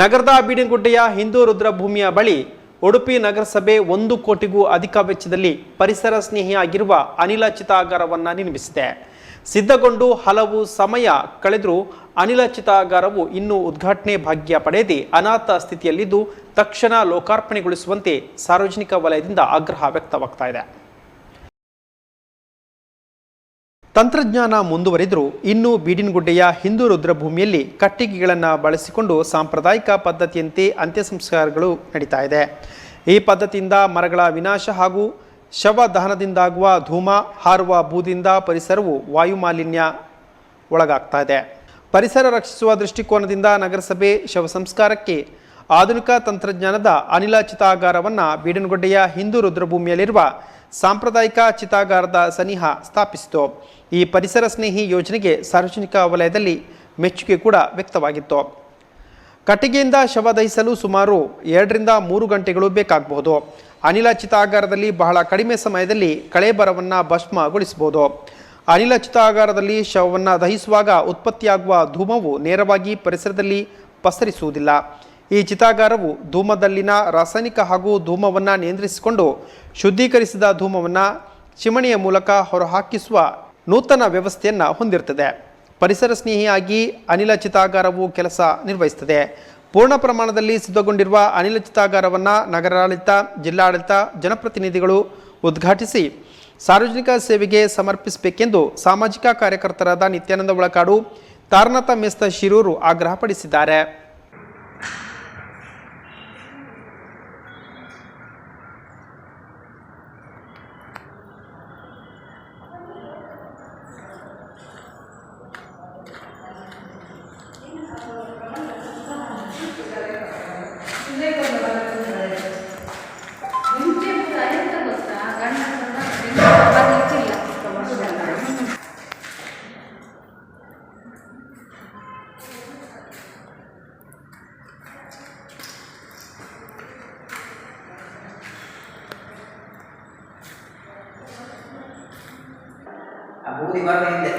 ನಗರದ ಬೀಡಿನಗುಡ್ಡೆಯ ಹಿಂದೂ ರುದ್ರಭೂಮಿಯ ಬಳಿ ಉಡುಪಿ ನಗರಸಭೆ ಒಂದು ಕೋಟಿಗೂ ಅಧಿಕ ವೆಚ್ಚದಲ್ಲಿ ಪರಿಸರ ಸ್ನೇಹಿಯಾಗಿರುವ ಅನಿಲ ಚಿತಾಗಾರವನ್ನು ನಿರ್ಮಿಸಿದೆ. ಸಿದ್ಧಗೊಂಡು ಹಲವು ಸಮಯ ಕಳೆದರೂ ಅನಿಲ ಚಿತಾಗಾರವು ಇನ್ನೂ ಉದ್ಘಾಟನೆ ಭಾಗ್ಯ ಪಡೆಯದೆ ಅನಾಥ ಸ್ಥಿತಿಯಲ್ಲಿದ್ದು, ತಕ್ಷಣ ಲೋಕಾರ್ಪಣೆಗೊಳಿಸುವಂತೆ ಸಾರ್ವಜನಿಕ ವಲಯದಿಂದ ಆಗ್ರಹ ವ್ಯಕ್ತವಾಗ್ತಾ ಇದೆ. ತಂತ್ರಜ್ಞಾನ ಮುಂದುವರಿದರೂ ಇನ್ನೂ ಬೀಡಿನಗುಡ್ಡೆಯ ಹಿಂದೂ ರುದ್ರಭೂಮಿಯಲ್ಲಿ ಕಟ್ಟಿಗೆಗಳನ್ನು ಬಳಸಿಕೊಂಡು ಸಾಂಪ್ರದಾಯಿಕ ಪದ್ಧತಿಯಂತೆ ಅಂತ್ಯ ಸಂಸ್ಕಾರಗಳು ನಡೀತಾ ಇದೆ. ಈ ಪದ್ಧತಿಯಿಂದ ಮರಗಳ ವಿನಾಶ ಹಾಗೂ ಶವ ದಹನದಿಂದಾಗುವ ಧೂಮ, ಹಾರುವ ಬೂದಿಂದ ಪರಿಸರವು ವಾಯುಮಾಲಿನ್ಯ ಒಳಗಾಗ್ತಾ ಇದೆ. ಪರಿಸರ ರಕ್ಷಿಸುವ ದೃಷ್ಟಿಕೋನದಿಂದ ನಗರಸಭೆ ಶವ ಸಂಸ್ಕಾರಕ್ಕೆ ಆಧುನಿಕ ತಂತ್ರಜ್ಞಾನದ ಅನಿಲ ಚಿತಾಗಾರವನ್ನು ಬೀಡನಗುಡ್ಡೆಯ ಹಿಂದೂ ರುದ್ರಭೂಮಿಯಲ್ಲಿರುವ ಸಾಂಪ್ರದಾಯಿಕ ಚಿತಾಗಾರದ ಸನಿಹ ಸ್ಥಾಪಿಸಿತು. ಈ ಪರಿಸರ ಸ್ನೇಹಿ ಯೋಜನೆಗೆ ಸಾರ್ವಜನಿಕ ವಲಯದಲ್ಲಿ ಮೆಚ್ಚುಗೆ ಕೂಡ ವ್ಯಕ್ತವಾಗಿತ್ತು. ಕಟ್ಟಿಗೆಯಿಂದ ಶವ ದಹಿಸಲು ಸುಮಾರು ಎರಡರಿಂದ ಮೂರು ಗಂಟೆಗಳು ಬೇಕಾಗಬಹುದು. ಅನಿಲ ಚಿತಾಗಾರದಲ್ಲಿ ಬಹಳ ಕಡಿಮೆ ಸಮಯದಲ್ಲಿ ಕಳೆಬರವನ್ನು ಭಸ್ಮಗೊಳಿಸಬಹುದು. ಅನಿಲ ಚಿತಾಗಾರದಲ್ಲಿ ಶವವನ್ನು ದಹಿಸುವಾಗ ಉತ್ಪತ್ತಿಯಾಗುವ ಧೂಮವು ನೇರವಾಗಿ ಪರಿಸರದಲ್ಲಿ ಪಸರಿಸುವುದಿಲ್ಲ. ಈ ಚಿತಾಗಾರವು ಧೂಮದಲ್ಲಿನ ರಾಸಾಯನಿಕ ಹಾಗೂ ಧೂಮವನ್ನು ನಿಯಂತ್ರಿಸಿಕೊಂಡು ಶುದ್ಧೀಕರಿಸಿದ ಧೂಮವನ್ನು ಚಿಮಣಿಯ ಮೂಲಕ ಹೊರಹಾಕಿಸುವ ನೂತನ ವ್ಯವಸ್ಥೆಯನ್ನು ಹೊಂದಿರುತ್ತದೆ ಪರಿಸರ ಸ್ನೇಹಿಯಾಗಿ ಅನಿಲ ಚಿತಾಗಾರವು ಕೆಲಸ ನಿರ್ವಹಿಸುತ್ತದೆ ಪೂರ್ಣ ಪ್ರಮಾಣದಲ್ಲಿ ಸಿದ್ಧಗೊಂಡಿರುವ ಅನಿಲ ಚಿತಾಗಾರವನ್ನು ನಗರಾಡಳಿತ, ಜಿಲ್ಲಾಡಳಿತ, ಜನಪ್ರತಿನಿಧಿಗಳು ಉದ್ಘಾಟಿಸಿ ಸಾರ್ವಜನಿಕ ಸೇವೆಗೆ ಸಮರ್ಪಿಸಬೇಕೆಂದು ಸಾಮಾಜಿಕ ಕಾರ್ಯಕರ್ತರಾದ ನಿತ್ಯಾನಂದ ಒಳಕಾಡು, ತಾರನಾಥ ಮೇಸ್ತ ಶಿರೂರು ಆಗ್ರಹಪಡಿಸಿದ್ದಾರೆ. ಆ ಬೂದಿ ಬರಲಿಂದೆ